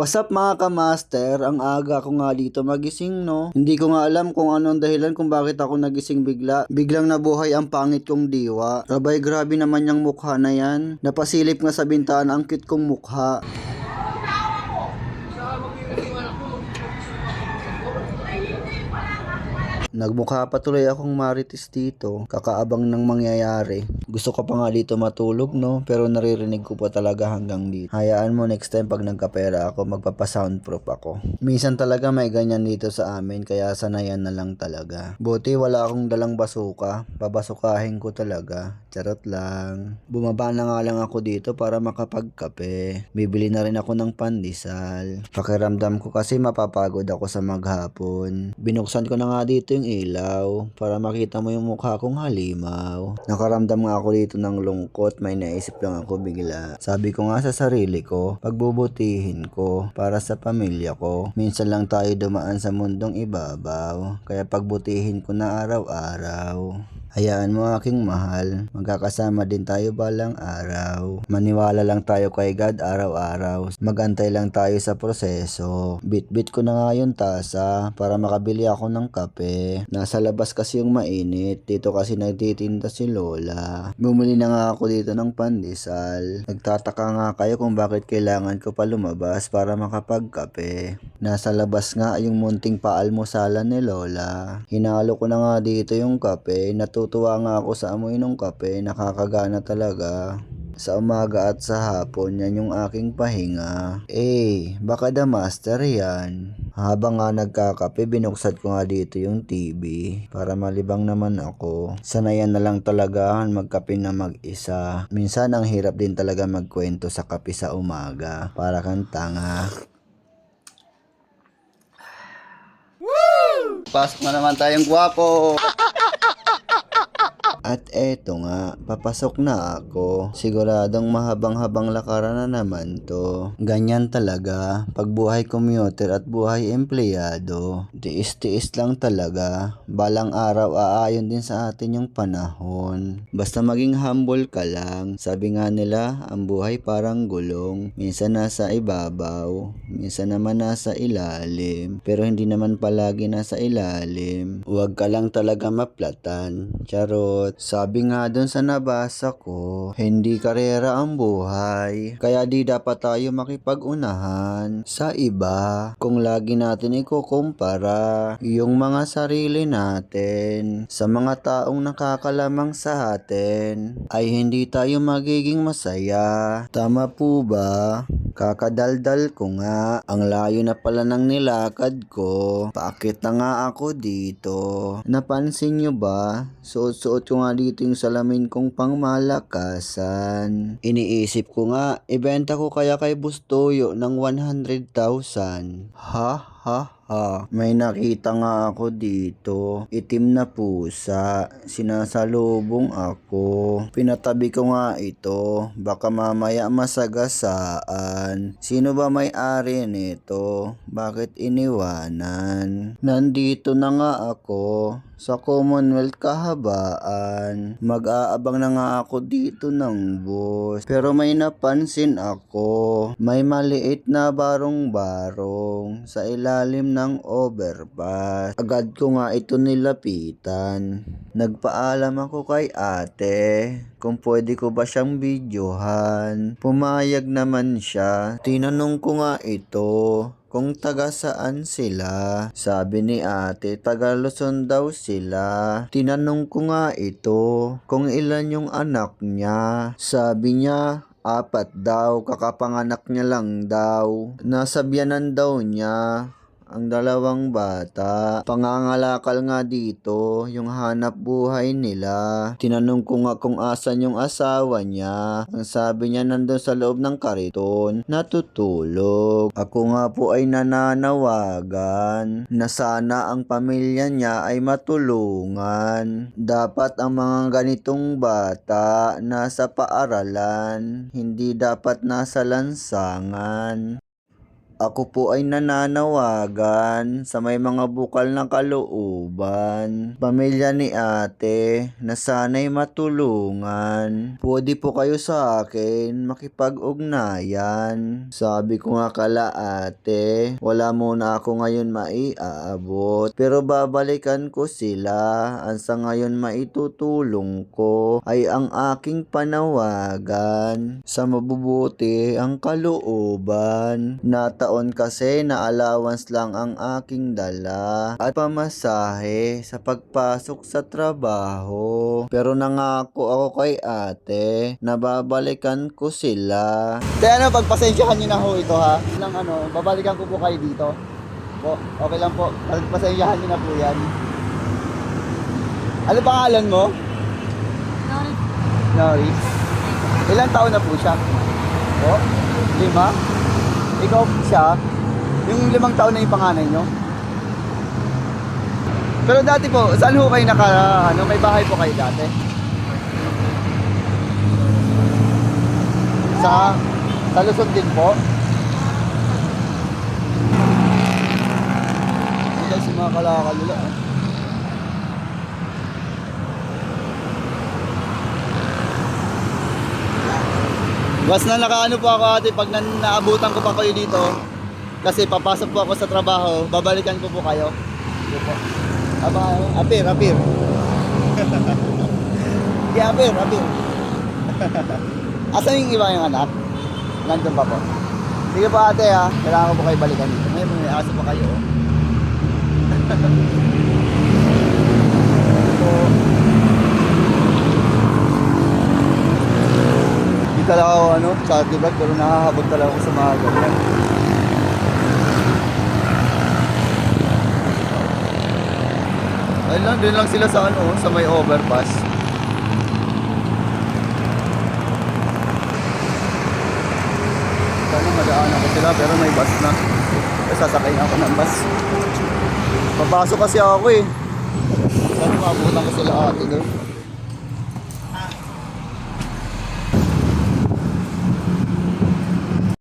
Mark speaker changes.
Speaker 1: What's up mga kamaster? Ang aga ko nga dito magising no. Hindi ko nga alam kung ano ang dahilan kung bakit ako nagising bigla. Biglang nabuhay ang pangit kong diwa. Rabay grabe naman yung mukha na yan. Napasilip nga sa bintana ang cute kong mukha. Nagmukha pa tuloy akong marites dito, kakaabang ng mangyayari. Gusto ko pa nga dito matulog no, pero naririnig ko pa talaga hanggang dito. Hayaan mo next time pag nagkapera ako, magpapa-soundproof ako. Minsan talaga may ganyan dito sa amin, kaya sanayan na lang talaga. Buti wala akong dalang basuka, babasukahin ko talaga. Charot lang. Bumaba na nga lang ako dito para makapagkape. Bibili na rin ako ng pandesal. Pakiramdam ko kasi mapapagod ako sa maghapon. Binuksan ko na nga dito yung ilaw para makita mo yung mukha kong halimaw. Nakaramdam nga ako dito ng lungkot, may naisip lang ako bigla. Sabi ko nga sa sarili ko, pagbubutihin ko para sa pamilya ko. Minsan lang tayo dumaan sa mundong ibabaw, kaya pagbutihin ko na araw-araw. Hayaan mo aking mahal, magkakasama din tayo balang araw. Maniwala lang tayo kay God araw-araw. Magantay lang tayo sa proseso. Bit-bit ko na nga yung tasa para makabili ako ng kape. Nasa labas kasi yung mainit. Dito kasi nagtitinda si Lola. Bumili na nga ako dito ng pandesal. Nagtataka nga kayo kung bakit kailangan ko pa lumabas para makapagkape. Nasa labas nga yung munting paalmosalan ni Lola. Hinalo ko na nga dito yung kape. Natutuwa nga ako sa amoy ng kape. Nakakagana talaga. Sa umaga at sa hapon, yan yung aking pahinga. Eh, baka the master yan. Habang nga nagkakape, binuksan ko nga dito yung TV para malibang naman ako. Sanayan na lang talaga magkape na mag-isa. Minsan ang hirap din talaga magkwento sa kape sa umaga. Para kang tanga. Pasok na naman tayong gwapo. At eto nga, papasok na ako. Siguradong mahabang-habang lakaran na naman to. Ganyan talaga, pag buhay commuter at buhay empleyado. Tiis-tiis lang talaga. Balang araw aayon din sa atin yung panahon. Basta maging humble ka lang. Sabi nga nila, ang buhay parang gulong. Minsan nasa ibabaw, minsan naman nasa ilalim. Pero hindi naman palagi nasa ilalim. Huwag ka lang talaga maplatan. Charot. Sabi nga dun sa nabasa ko, hindi karera ang buhay. Kaya di dapat tayo makipag-unahan sa iba. Kung lagi natin ikukumpara yung mga sarili natin sa mga taong nakakalamang sa atin, ay hindi tayo magiging masaya. Tama po ba? Kakadaldal ko nga. Ang layo na pala ng nilakad ko. Paakit na nga ako dito. Napansin nyo ba? Suot-suot ko nga dito yung salamin kong pangmalakasan. Iniisip ko nga, ibenta ko kaya kay Bustoyo ng 100,000. Ha? Ha? Ha? May nakita nga ako dito. Itim na pusa. Sinasalubong ako. Pinatabi ko nga ito. Baka mamaya masagasaan. Sino ba may-ari nito? Bakit iniwanan? Nandito na nga ako sa Commonwealth kahabaan. Mag-aabang na nga ako dito ng bus. Pero may napansin ako. May maliit na barong-barong sa ilalim ng overpass. Agad ko nga ito nilapitan. Nagpaalam ako kay ate kung pwede ko ba siyang videohan. Pumayag naman siya. Tinanong ko nga ito kung taga saan sila. Sabi ni ate, taga Luzon daw sila. Tinanong ko nga ito kung ilan yung anak niya. Sabi niya, apat daw, kakapanganak niya lang daw. Nasabyanan daw niya ang dalawang bata. Pangangalakal nga dito yung hanap buhay nila. Tinanong ko nga kung asan yung asawa niya. Ang sabi niya nandun sa loob ng kariton, natutulog. Ako nga po ay nananawagan na sana ang pamilya niya ay matulungan. Dapat ang mga ganitong bata nasa paaralan, hindi dapat nasa lansangan. Ako po ay nananawagan sa may mga bukal ng kalooban. Pamilya ni ate na sana'y matulungan. Pwede po kayo sa akin makipag-ugnayan. Sabi ko nga kala ate, wala muna ako ngayon maiaabot. Pero babalikan ko sila. Ang sa ngayon maitutulong ko ay ang aking panawagan sa mabubuti ang kalooban. Nataon kasi na allowance lang ang aking dala at pamasahe sa pagpasok sa trabaho. Pero nangako ako kay ate na babalikan ko sila.
Speaker 2: Kaya ano, pagpasensyahan nyo na ho ito ha. Lang ano, babalikan ko po kayo dito. Po, okay lang po. Pagpasensyahan nyo na po yan. Ano pangalan mo? Norris. Ilang taon na po siya? Po? Lima? Ikaw siya? Yung limang taon na yung panganay nyo? Pero dati po, saan ho kayo naka, ano, may bahay po kayo dati? Sa, sa Luzon din po? Guys, yung mga kalakal nila. ah. Bas na nakaano po ako ate pag nan naabutan ko pa kayo dito kasi papasok po ako sa trabaho, babalikan ko po kayo. Po. Aba, apir, apir. Di apir, apir. Asan yung iba yung anak? Nandun pa po. Sige po ate ha, kailangan ko po kayo balikan dito. May may aso pa kayo. oh. Ito. Hindi talaga ako ano, vlog pero nakahabag talaga ako sa mga ganyan. Ayun lang, doon lang sila sa ano, sa may overpass. Sana madaan ako sila pero may bus na. Sasakay ako ng bus. Papasok kasi ako eh. Sana mabutan ko sila ate doon.